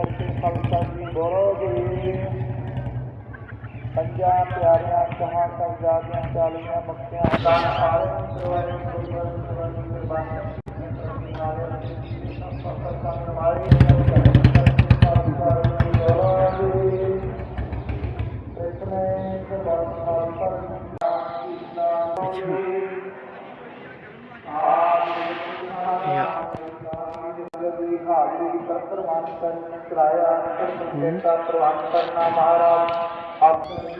ਕਰਕੇ ਖਾਲਸਾ ਜੀ ਬੋਲੋ ਜੀ ਪੰਜਾਂ ਪਿਆਰਿਆਂ ਕਹਾਂ ਕਰ ਚਾਲੀਆਂ ਮੱਕਿਆਂ ਦਾ ਸਾਰੇ ਸਵਾਰੇ, ਗੁਰਦੁਆਰੇ ਸਵਾਰੇ ਦੇ ਬਾਣੀ ਨਾਲੇ ਸਫਰ ਕਰਨ ਵਾਲੇ ਖਾਲਸਾ ਜੀ ਕਰਾਇਆ। ਪ੍ਰਵਾਨ ਕਰਨਾ ਮਹਾਰਾਜ। ਆਪ ਜੀ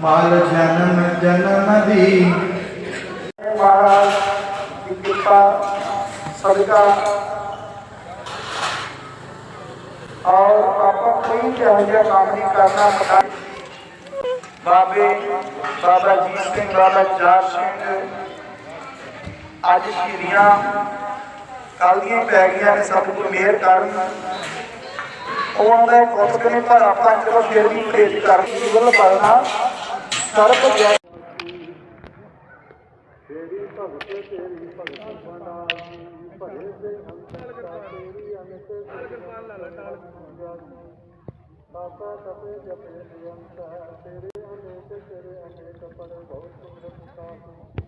ਮਾਲ ਜਨਮ ਜਨਮ ਦੀ। ਮਹਾਰਾਜ ਦੀ ਕਿਰਪਾ, ਸਦਕਾ ਔਰ ਆਪਾਂ ਕੋਈ ਇਹੋ ਜਿਹਾ ਕੰਮ ਨਹੀਂ ਕਰਨਾ, ਪਤਾ ਬਾਬੇ, ਬਾਬਾ ਜੀਤ ਸਿੰਘ, ਬਾਬਾ ਚਾਰ ਸਿੰਘ, ਅੱਜ ਸ਼ਹੀਦੀਆਂ ਕੱਲ ਦੀਆਂ ਪੈ ਗਈਆਂ ਨੇ, ਸਭ ਨੂੰ ਮਿਹਰ ਕਰਨ। ਉਹ ਆਉਂਦਾ ਕੁੱਤ ਨੇ, ਪਰ ਆਪਾਂ ਚਲੋ ਫਿਰ ਵੀ ਪ੍ਰੇਜ ਕਰ ਜੀਵਨ ਪਾਲਣਾ ਸਰਬ ਜੈ ਤੇਰੀ ਭਗਤ ਤੇਰੀ ਭਗਤ ਬਣਾ ਭਲੇ ਦੇ ਅੰਤਰ ਤੇਰੀ ਅਨੰਤ ਬਾਬਾ ਕਪੇ ਜਪੇ ਨਿਰੰਤਾ ਤੇਰੇ ਅਨੇਕ ਤੇਰੇ ਅਨੇਕ ਪੜ ਬਹੁਤ ਸੁੰਦਰ ਮੁਕਾ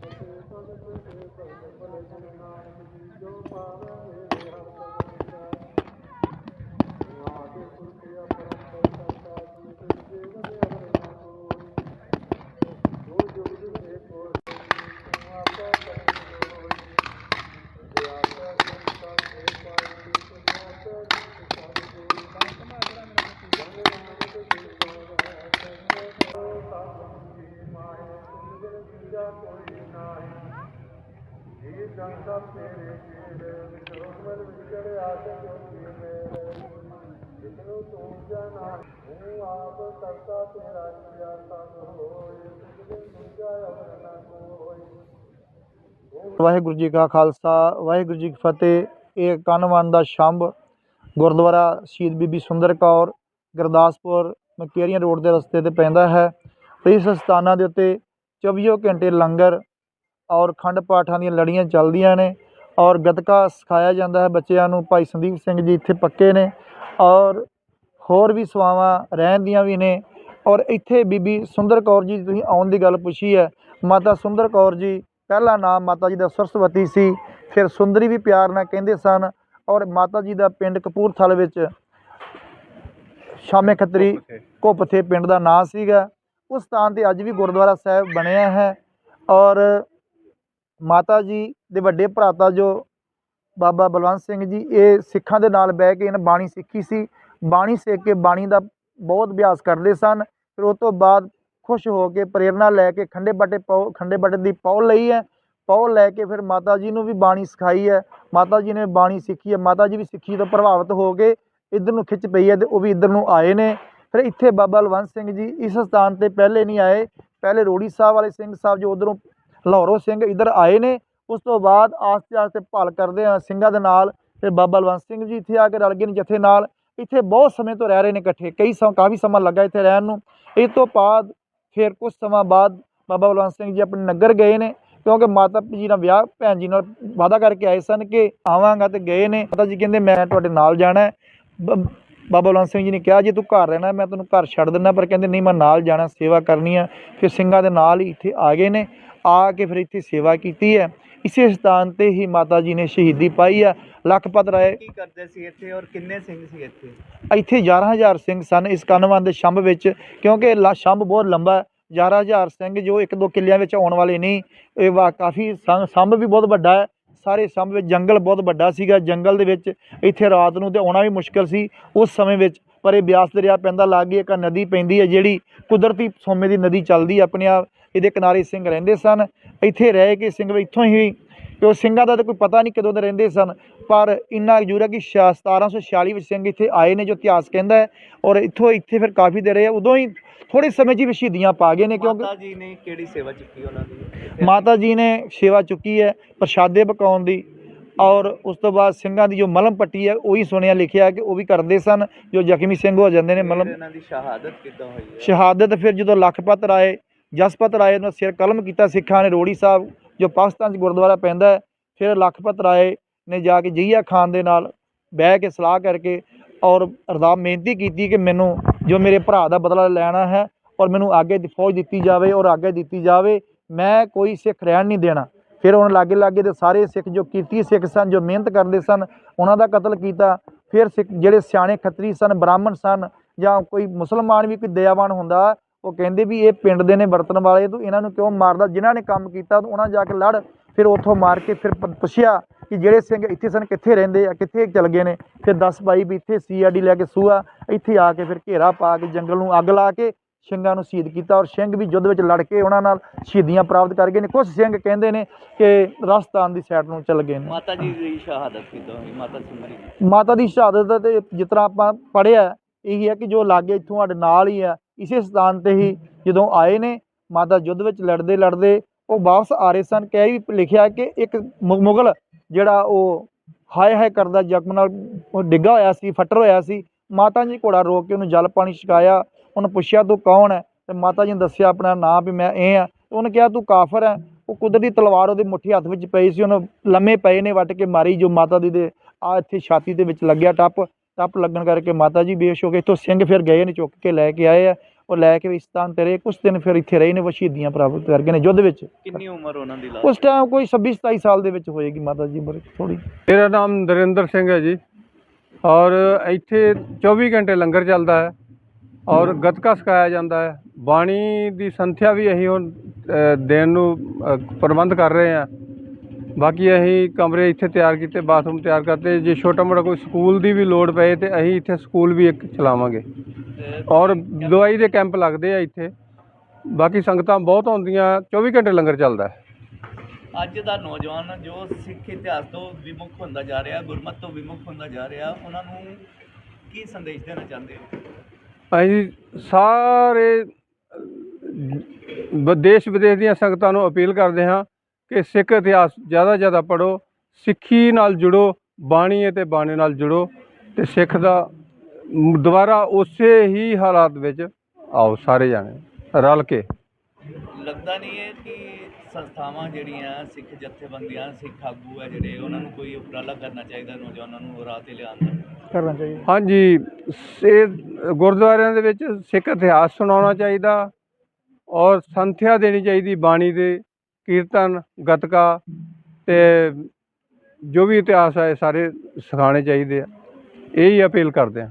ਤੇਰੇ ਭਗਤ ਤੇਰੇ ਭਗਤ ਭਲੇ ਜਨ ਨਾਨਕ ਜੀ ਜੋ ਪਾਵੇ ਮੇਰੇ ਹਰ ਸਦਾ ਆਦੇ ਪੁਰਖੇ ਅਪਰੰਪਰ ਕਰਤਾ ਜੀ ਤੇ ਜੀਵਨ ਦੇ ਅਮਰ ਨਾ ਕੋਈ ਜੋ ਜੁਗ ਜੁਗ ਏ ਕੋ ਆਪਾ ਕਰੇ ਹੋਈ ਜੇ ਆਪਾ ਸੰਤਾਂ ਦੇ ਪਾਈ ਤੇ ਆਪਾ ਸੰਤਾਂ ਦੇ ਨਾਮ ਜੀ ਜਨਤਾ ਤੇਰੇ ਕੀੜੇ ਵਿਚੋਮਨ ਵਿਚੜੇ ਆਸ ਜੋਤੀ ਮੇਰੇ ਜਿਤਨੋ ਤੂੰ ਜਾਣਾ ਹੂੰ ਆਪ ਕਰਤਾ ਤੇਰਾ ਕੀਆ ਸੰਗ ਹੋਏ ਤੁਝੇ ਦੂਜਾ ਅਵਰ ਕੋਈ ਵਾਹਿਗੁਰੂ ਜੀ ਕਾ ਖਾਲਸਾ, ਵਾਹਿਗੁਰੂ ਜੀ ਕੀ ਫਤਿਹ। ਇਹ ਕਨਵਨ ਦਾ ਸ਼ੰਭ ਗੁਰਦੁਆਰਾ ਸ਼ਹੀਦ ਬੀਬੀ ਸੁੰਦਰ ਕੌਰ ਗੁਰਦਾਸਪੁਰ ਮਕੇਰੀਆਂ ਰੋਡ ਦੇ ਰਸਤੇ ਤੇ ਪੈਂਦਾ ਹੈ। ਇਸ ਸਥਾਨਾਂ ਦੇ ਉੱਤੇ 24 ਘੰਟੇ ਲੰਗਰ ਔਰ ਖੰਡ ਪਾਠਾਂ ਦੀਆਂ ਲੜੀਆਂ ਚੱਲਦੀਆਂ ਨੇ ਔਰ ਗੱਤਕਾ ਸਿਖਾਇਆ ਜਾਂਦਾ ਹੈ ਬੱਚਿਆਂ ਨੂੰ ਭਾਈ ਸੰਦੀਪ ਸਿੰਘ ਜੀ ਇੱਥੇ ਪੱਕੇ ਨੇ ਔਰ ਹੋਰ ਵੀ ਸੇਵਾਵਾਂ ਰਹਿਣ ਦੀਆਂ ਵੀ ਨੇ ਔਰ ਇੱਥੇ ਬੀਬੀ ਸੁੰਦਰ ਕੌਰ ਜੀ ਤੁਸੀਂ ਆਉਣ ਦੀ ਗੱਲ ਪੁੱਛੀ ਹੈ ਮਾਤਾ ਸੁੰਦਰ ਕੌਰ ਜੀ ਪਹਿਲਾ ਨਾਮ ਮਾਤਾ ਜੀ ਦਾ ਸਰਸਵਤੀ ਸੀ ਫਿਰ ਸੁੰਦਰੀ ਵੀ ਪਿਆਰ ਨਾਲ ਕਹਿੰਦੇ ਸਨ ਔਰ ਮਾਤਾ ਜੀ ਦਾ ਪਿੰਡ ਕਪੂਰਥਲ ਵਿੱਚ ਸ਼ਾਮੇ ਖੱਤਰੀ ਘੁੱਪਥੇ ਪਿੰਡ ਦਾ ਨਾਂ ਸੀਗਾ। ਉਸ ਸਥਾਨ ਤੇ ਅੱਜ ਵੀ ਗੁਰਦੁਆਰਾ ਸਾਹਿਬ ਬਣਿਆ ਹੈ ਔਰ ਮਾਤਾ ਜੀ ਦੇ ਵੱਡੇ ਭਰਾਤਾ ਜੋ ਬਾਬਾ ਬਲਵੰਤ ਸਿੰਘ ਜੀ, ਇਹ ਸਿੱਖਾਂ ਦੇ ਨਾਲ ਬਹਿ ਕੇ ਇਹਨਾਂ ਬਾਣੀ ਸਿੱਖੀ ਸੀ। ਬਾਣੀ ਸਿੱਖ ਕੇ ਬਾਣੀ ਦਾ ਬਹੁਤ ਅਭਿਆਸ ਕਰਦੇ ਸਨ। ਫਿਰ ਉਸ ਤੋਂ ਬਾਅਦ ਖੁਸ਼ ਹੋ ਕੇ ਪ੍ਰੇਰਣਾ ਲੈ ਕੇ ਖੰਡੇ ਬਾਟੇ ਪੌ ਖੰਡੇ ਬਾਟੇ ਦੀ ਪੌ ਲਈ ਹੈ। ਪੌ ਲੈ ਕੇ ਫਿਰ ਮਾਤਾ ਜੀ ਨੂੰ ਵੀ ਬਾਣੀ ਸਿਖਾਈ ਹੈ। ਮਾਤਾ ਜੀ ਨੇ ਬਾਣੀ ਸਿੱਖੀ ਹੈ। ਮਾਤਾ ਜੀ ਵੀ ਸਿੱਖੀ ਤੋਂ ਪ੍ਰਭਾਵਿਤ ਹੋ ਕੇ ਇੱਧਰ ਨੂੰ ਖਿੱਚ ਪਈ ਹੈ ਤੇ ਉਹ ਵੀ ਇੱਧਰ ਨੂੰ ਆਏ ਨੇ। ਫਿਰ ਇੱਥੇ ਬਾਬਾ ਬਲਵੰਤ ਸਿੰਘ ਜੀ ਇਸ ਸਥਾਨ ਤੇ ਪਹਿਲੇ ਨਹੀਂ ਆਏ। ਪਹਿਲੇ ਰੋੜੀ ਸਾਹਿਬ ਵਾਲੇ ਸਿੰਘ ਸਾਹਿਬ ਜੋ ਉਧਰੋਂ ਲਾਹੌਰੋਂ ਸਿੰਘ ਇੱਧਰ ਆਏ ਨੇ, ਉਸ ਤੋਂ ਬਾਅਦ ਆਸਤੇ ਆਸਤੇ ਭਾਲ ਕਰਦੇ ਆ ਸਿੰਘਾਂ ਦੇ ਨਾਲ, ਫਿਰ ਬਾਬਾ ਬਲਵੰਤ ਸਿੰਘ ਜੀ ਇੱਥੇ ਆ ਕੇ ਰਲ ਗਏ ਨੇ ਜਥੇ ਨਾਲ। ਇੱਥੇ ਬਹੁਤ ਸਮੇਂ ਤੋਂ ਰਹਿ ਰਹੇ ਨੇ ਇਕੱਠੇ, ਕਈ ਸਮ, ਕਾਫੀ ਸਮਾਂ ਲੱਗਾ ਇੱਥੇ ਰਹਿਣ ਨੂੰ। ਇਸ ਤੋਂ ਬਾਅਦ ਫਿਰ ਕੁਝ ਸਮਾਂ ਬਾਅਦ ਬਾਬਾ ਬਲਵੰਤ ਸਿੰਘ ਜੀ ਆਪਣੇ ਨਗਰ ਗਏ ਨੇ, ਕਿਉਂਕਿ ਮਾਤਾ ਜੀ ਨਾਲ ਵਿਆਹ, ਭੈਣ ਜੀ ਨਾਲ ਵਾਅਦਾ ਕਰਕੇ ਆਏ ਸਨ ਕਿ ਆਵਾਂਗਾ ਤੇ ਗਏ ਨੇ। ਮਾਤਾ ਜੀ ਕਹਿੰਦੇ, ਮੈਂ ਤੁਹਾਡੇ ਨਾਲ ਜਾਣਾ ਬ- ਬਾਬਾ ਬਲਵੰਤ ਸਿੰਘ ਜੀ ਨੇ ਕਿਹਾ ਜੇ ਤੂੰ ਘਰ ਰਹਿਣਾ ਮੈਂ ਤੈਨੂੰ ਘਰ ਛੱਡ ਦਿੰਦਾ ਪਰ ਕਹਿੰਦੇ ਨਹੀਂ ਮੈਂ ਨਾਲ ਜਾਣਾ ਸੇਵਾ ਕਰਨੀ ਆ। ਫਿਰ ਸਿੰਘਾਂ ਦੇ ਨਾਲ ਹੀ ਇੱਥੇ ਆ ਗਏ ਨੇ। ਆ ਕੇ ਫਿਰ ਇੱਥੇ ਸੇਵਾ ਕੀਤੀ ਹੈ। ਇਸੇ ਸਥਾਨ ਤੇ ਹੀ ਮਾਤਾ ਜੀ ਨੇ ਸ਼ਹੀਦੀ ਪਾਈ ਹੈ ਲਖਪਤ ਰਾਏ ਕੀ ਕਰਦੇ ਸੀ ਇੱਥੇ ਔਰ ਕਿੰਨੇ ਸਿੰਘ ਸੀ ਇੱਥੇ? ਇੱਥੇ 11000 ਸਿੰਘ ਸਨ ਇਸ ਕਨਵੰਦ ਦੇ ਛੰਭ ਵਿੱਚ ਕਿਉਂਕਿ ਲਾ ਛੰਭ ਬਹੁਤ ਲੰਬਾ ਹੈ। 11000 ਸਿੰਘ ਜੋ ਇੱਕ ਦੋ ਕਿੱਲਿਆਂ ਵਿੱਚ ਆਉਣ ਵਾਲੇ ਨਹੀਂ ਇਹ ਵਾ ਕਾਫੀ ਸੰ- ਛੰਭ ਵੀ ਬਹੁਤ ਵੱਡਾ ਹੈ। ਸਾਰੇ ਛੰਭ ਵਿੱਚ ਜੰਗਲ ਬਹੁਤ ਵੱਡਾ ਸੀਗਾ, ਜੰਗਲ ਦੇ ਵਿੱਚ ਇੱਥੇ ਰਾਤ ਨੂੰ ਤੇ ਆਉਣਾ ਵੀ ਮੁਸ਼ਕਲ ਸੀ, ਉਸ ਸਮੇਂ ਵਿੱਚ ਪਰ ਇਹ ਬਿਆਸ ਦਰਿਆ ਪੈਂਦਾ ਲਾਗੇ ਇੱਕ ਨਦੀ ਪੈਂਦੀ ਹੈ ਜਿਹੜੀ ਕੁਦਰਤੀ ਸੋਮੇ ਦੀ ਨਦੀ ਚੱਲਦੀ ਆਪਣੇ ਆਪ ਇਹਦੇ ਕਿਨਾਰੇ ਸਿੰਘ ਰਹਿੰਦੇ ਸਨ, ਇੱਥੇ ਰਹਿ ਕੇ ਸਿੰਘ ਇੱਥੋਂ ਹੀ ਤੇ ਉਹ ਸਿੰਘਾਂ ਦਾ ਤਾਂ ਕੋਈ ਪਤਾ ਨਹੀਂ ਕਦੋਂ ਦੇ ਰਹਿੰਦੇ ਸਨ। ਪਰ ਇੰਨਾ ਜ਼ਰੂਰ ਹੈ ਕਿ ਛਿਆ- 1746 ਵਿੱਚ ਸਿੰਘ ਇੱਥੇ ਆਏ ਨੇ ਜੋ ਇਤਿਹਾਸ ਕਹਿੰਦਾ ਹੈ। ਔਰ ਇੱਥੋਂ ਇੱਥੇ ਫਿਰ ਕਾਫੀ ਦੇਰ ਰਹੇ ਆ। ਉਦੋਂ ਹੀ ਥੋੜੇ ਸਮੇਂ ਹੀ ਸ਼ਹੀਦੀਆਂ ਪਾ ਗਏ ਨੇ ਕਿਉਂਕਿ ਮਾਤਾ ਜੀ ਨੇ ਕਿਹੜੀ ਸੇਵਾ ਚੁੱਕੀ ਉਹਨਾਂ ਦੀ? ਮਾਤਾ ਜੀ ਨੇ ਸੇਵਾ ਚੁੱਕੀ ਹੈ ਪ੍ਰਸ਼ਾਦੇ ਪਕਾਉਣ ਦੀ। ਔਰ ਉਸ ਤੋਂ ਬਾਅਦ ਸਿੰਘਾਂ ਦੀ ਜੋ ਮਲਮ ਪੱਟੀ ਹੈ ਉਹੀ ਸੁਣਿਆ ਲਿਖਿਆ ਕਿ ਉਹ ਵੀ ਕਰਦੇ ਸਨ ਜੋ ਜ਼ਖਮੀ ਸਿੰਘ ਹੋ ਜਾਂਦੇ ਨੇ ਮਲਮ। ਇਹਨਾਂ ਦੀ ਸ਼ਹਾਦਤ ਕਿੱਦਾਂ ਹੋਈ ਹੈ? ਸ਼ਹਾਦਤ ਫਿਰ ਜਦੋਂ ਲਖਪਤ ਰਾਏ ਜਸਪਤ ਰਾਏ ਨੂੰ ਸਿਰ ਕਲਮ ਕੀਤਾ ਸਿੱਖਾਂ ਨੇ ਰੋੜੀ ਸਾਹਿਬ ਜੋ ਪਾਕਿਸਤਾਨ 'ਚ ਗੁਰਦੁਆਰਾ ਪੈਂਦਾ ਫਿਰ ਲਖਪਤ ਰਾਏ ਨੇ ਜਾ ਕੇ ਜਹੀਆ ਖਾਨ ਦੇ ਨਾਲ ਬਹਿ ਕੇ ਸਲਾਹ ਕਰਕੇ ਔਰ ਅਰਦਾਸ ਬੇਨਤੀ ਕੀਤੀ ਕਿ ਮੈਨੂੰ ਜੋ ਮੇਰੇ ਭਰਾ ਦਾ ਬਦਲਾ ਲੈਣਾ ਹੈ ਔਰ ਮੈਨੂੰ ਆਗੇ ਦੀ ਫੌਜ ਦਿੱਤੀ ਜਾਵੇ ਔਰ ਅੱਗੇ ਦਿੱਤੀ ਜਾਵੇ, ਮੈਂ ਕੋਈ ਸਿੱਖ ਰਹਿਣ ਨਹੀਂ ਦੇਣਾ। ਫਿਰ ਹੁਣ ਲਾਗੇ ਲਾਗੇ ਦੇ ਸਾਰੇ ਸਿੱਖ ਜੋ ਕੀਰਤੀ ਸਿੱਖ ਸਨ, ਜੋ ਮਿਹਨਤ ਕਰਦੇ ਸਨ, ਉਹਨਾਂ ਦਾ ਕਤਲ ਕੀਤਾ। ਫਿਰ ਸਿੱਖ ਜਿਹੜੇ ਸਿਆਣੇ ਖੱਤਰੀ ਸਨ, ਬ੍ਰਾਹਮਣ ਸਨ ਜਾਂ ਕੋਈ ਮੁਸਲਮਾਨ ਵੀ ਕੋਈ ਦਇਆਵਾਨ ਹੁੰਦਾ ਉਹ ਕਹਿੰਦੇ ਵੀ ਇਹ ਪਿੰਡ ਦੇ ਨੇ ਵਰਤਣ ਵਾਲੇ ਤੂੰ ਇਹਨਾਂ ਨੂੰ ਕਿਉਂ ਮਾਰਦਾ? ਜਿਨ੍ਹਾਂ ਨੇ ਕੰਮ ਕੀਤਾ ਤੂੰ ਉਹਨਾਂ ਜਾ ਕੇ ਲੜ। ਫਿਰ ਉੱਥੋਂ ਮਾਰ ਕੇ ਫਿਰ ਪੁੱਛਿਆ ਕਿ ਜਿਹੜੇ ਸਿੰਘ ਇੱਥੇ ਸਨ ਕਿੱਥੇ ਰਹਿੰਦੇ ਆ ਕਿੱਥੇ ਚਲ ਗਏ ਨੇ? ਫਿਰ ਦੱਸ ਪਾਈ ਵੀ ਇੱਥੇ ਸੀਆਰਡੀ ਲੈ ਕੇ ਸੂਆ ਇੱਥੇ ਆ ਕੇ ਫਿਰ ਘੇਰਾ ਪਾ ਕੇ ਜੰਗਲ ਨੂੰ ਅੱਗ ਲਾ ਕੇ ਸਿੰਘਾਂ ਨੂੰ ਸ਼ਹੀਦ ਕੀਤਾ ਔਰ ਸਿੰਘ ਵੀ ਯੁੱਧ ਵਿੱਚ ਲੜ ਕੇ ਉਹਨਾਂ ਨਾਲ ਸ਼ਹੀਦੀਆਂ ਪ੍ਰਾਪਤ ਕਰ ਗਏ ਨੇ। ਕੁਝ ਸਿੰਘ ਕਹਿੰਦੇ ਨੇ ਕਿ ਰਾਜਸਥਾਨ ਦੀ ਸਾਈਡ ਨੂੰ ਚਲ ਗਏ ਨੇ। ਮਾਤਾ ਜੀ ਦੀ ਸ਼ਹਾਦਤ ਕਿੱਦਾਂ ਹੋਈ ਮਾਤਾ ਸੁੰਦਰੀ ਮਾਤਾ ਦੀ ਸ਼ਹਾਦਤ ਤੇ ਜਿਸ ਤਰ੍ਹਾਂ ਆਪਾਂ ਪੜ੍ਹਿਆ ਇਹੀ ਹੈ ਕਿ ਜੋ ਲਾਗੇ ਇੱਥੋਂ ਸਾਡੇ ਨਾਲ ਹੀ ਆ ਇਸੇ ਸਥਾਨ ਤੇ ਹੀ ਜਦੋਂ ਆਏ ਨੇ, ਮਾਤਾ ਯੁੱਧ ਵਿੱਚ ਲੜਦੇ ਲੜਦੇ ਉਹ ਵਾਪਸ ਆ ਰਹੇ ਸਨ। ਕਹਿ ਵੀ, ਲਿਖਿਆ ਕਿ ਇੱਕ ਮੁ- ਮੁਗਲ ਜਿਹੜਾ ਉਹ ਹਾਏ ਹਾਏ ਕਰਦਾ ਜ਼ਖਮ ਨਾਲ ਉਹ ਡਿੱਗਾ ਹੋਇਆ ਸੀ, ਫੱਟਰ ਹੋਇਆ ਸੀ। ਮਾਤਾ ਜੀ ਘੋੜਾ ਰੋਕ ਕੇ ਉਹਨੂੰ ਜਲ ਪਾਣੀ ਛਕਾਇਆ। ਉਹਨੂੰ ਪੁੱਛਿਆ, ਤੂੰ ਕੌਣ ਹੈ? ਤੇ ਮਾਤਾ ਜੀ ਨੇ ਦੱਸਿਆ ਆਪਣਾ ਨਾਮ ਵੀ ਮੈਂ ਇਹ ਆ ਉਹਨੇ ਕਿਹਾ, ਤੂੰ ਕਾਫਰ ਹੈ। ਉਹ ਕੁਦਰਤੀ ਤਲਵਾਰ ਉਹਦੇ ਮੁੱਠੀ ਹੱਥ ਵਿੱਚ ਪਈ ਸੀ। ਉਹਨੂੰ ਲੰਮੇ ਪਏ ਨੇ ਵੱਟ ਕੇ ਮਾਰੀ, ਜੋ ਮਾਤਾ ਦੀ ਦੇ ਆ ਇੱਥੇ ਛਾਤੀ ਦੇ ਵਿੱਚ ਲੱਗਿਆ ਟੱਪ। ਟੱਪ ਲੱਗਣ ਕਰਕੇ ਮਾਤਾ ਜੀ ਬੇਹੋਸ਼ ਹੋ ਗਏ। ਇੱਥੋਂ ਸਿੰਘ ਫਿਰ ਗਏ ਨੇ ਚੁੱਕ ਕੇ ਲੈ ਕੇ ਆਏ ਆ ਉਹ ਲੈ ਕੇ ਵੀ ਇਸ ਸਥਾਨ ਤੇ ਰਹੇ ਕੁਝ ਦਿਨ ਫਿਰ ਇੱਥੇ ਰਹੇ ਨੇ ਉਹ ਸ਼ਹੀਦੀਆਂ ਪ੍ਰਾਪਤ ਕਰ ਗਏ ਨੇ ਯੁੱਧ ਵਿੱਚ। ਕਿੰਨੀ ਉਮਰ ਉਹਨਾਂ ਦੀ ਲਾ ਉਸ ਟਾਈਮ ਕੋਈ 26 27 ਸਾਲ ਦੇ ਵਿੱਚ ਹੋਏਗੀ ਮਾਤਾ ਜੀ ਬੜੀ ਥੋੜੀ ਮੇਰਾ ਨਾਮ ਨਰਿੰਦਰ ਸਿੰਘ ਹੈ ਜੀ। ਔਰ ਇੱਥੇ 24 ਘੰਟੇ ਲੰਗਰ ਚੱਲਦਾ ਹੈ ਔਰ ਗੱਤਕਾ ਸਿਖਾਇਆ ਜਾਂਦਾ ਹੈ। ਬਾਣੀ ਦੀ ਸੰਥਿਆ ਵੀ ਅਸੀਂ ਹੁਣ ਦੇਣ ਨੂੰ ਪ੍ਰਬੰਧ ਕਰ ਰਹੇ ਹਾਂ। ਬਾਕੀ ਅਸੀਂ ਕਮਰੇ ਇੱਥੇ ਤਿਆਰ ਕੀਤੇ ਬਾਥਰੂਮ ਤਿਆਰ ਕਰਤੇ। ਜੇ ਛੋਟਾ ਮੋਟਾ ਕੋਈ ਸਕੂਲ ਦੀ ਵੀ ਲੋੜ ਪਏ ਤੇ ਅਸੀਂ ਇੱਥੇ ਸਕੂਲ ਵੀ ਇੱਕ ਚਲਾਵਾਂਗੇ। ਔਰ ਦਵਾਈ ਦੇ ਕੈਂਪ ਲੱਗਦੇ ਆ ਇੱਥੇ। ਬਾਕੀ ਸੰਗਤਾਂ ਬਹੁਤ ਆਉਂਦੀਆਂ 24 ਘੰਟੇ ਲੰਗਰ ਚੱਲਦਾ ਹੈ। ਅੱਜ ਦਾ ਨੌਜਵਾਨ ਜੋ ਸਿੱਖ ਇਤਿਹਾਸ ਤੋਂ ਵਿਮੁਖ ਹੁੰਦਾ ਜਾ ਰਿਹਾ ਗੁਰਮਤ ਤੋਂ ਵਿਮੁਖ ਹੁੰਦਾ ਜਾ ਰਿਹਾ ਉਹਨਾਂ ਨੂੰ ਕੀ ਸੰਦੇਸ਼ ਦੇਣਾ ਚਾਹੁੰਦੇ ਹੋ? ਅਸੀਂ ਸਾਰੇ ਦੇਸ਼ ਵਿਦੇਸ਼ ਦੀਆਂ ਸੰਗਤਾਂ ਨੂੰ ਅਪੀਲ ਕਰਦੇ ਹਾਂ ਕਿ ਸਿੱਖ ਇਤਿਹਾਸ ਜ਼ਿਆਦਾ ਜ਼ਿਆਦਾ ਪੜੋ ਸਿੱਖੀ ਨਾਲ ਜੁੜੋ ਬਾਣੀ ਅਤੇ ਬਾਣੇ ਨਾਲ ਜੁੜੋ ਤੇ ਸਿੱਖ ਦਾ ਦੁਬਾਰਾ ਉਸੇ ਹੀ ਹਾਲਾਤ ਵਿੱਚ ਆਓ ਸਾਰੇ ਜਾਣੇ ਰਲ ਕੇ। ਲੱਗਦਾ ਨਹੀਂ ਹੈ ਕਿ ਸੰਸਥਾਵਾਂ ਜਿਹੜੀਆਂ ਸਿੱਖ ਜਥੇਬੰਦੀਆਂ ਸਿੱਖ ਆਗੂ ਹੈ ਜਿਹੜੇ ਉਹਨਾਂ ਨੂੰ ਕੋਈ ਉਪਰਾਲਾ ਕਰਨਾ ਚਾਹੀਦਾ ਨੌਜਵਾਨਾਂ ਨੂੰ ਰਾਹ ਤੇ ਲਿਆਉਣ ਦਾ? ਕਰਨਾ ਚਾਹੀਦਾ। ਹਾਂਜੀ ਇਹ ਗੁਰਦੁਆਰਿਆਂ ਦੇ ਵਿੱਚ ਸਿੱਖ ਇਤਿਹਾਸ ਸੁਣਾਉਣਾ ਚਾਹੀਦਾ ਔਰ ਸੰਥਿਆ ਦੇਣੀ ਚਾਹੀਦੀ ਬਾਣੀ ਦੇ ਕੀਰਤਨ, ਗੱਤਕਾ ਤੇ ਜੋ ਵੀ ਇਤਿਹਾਸ ਹੈ ਇਹ ਸਾਰੇ ਸਿਖਾਉਣੇ ਚਾਹੀਦੇ ਆ। ਇਹੀ ਅਪੀਲ ਕਰਦੇ ਹਾਂ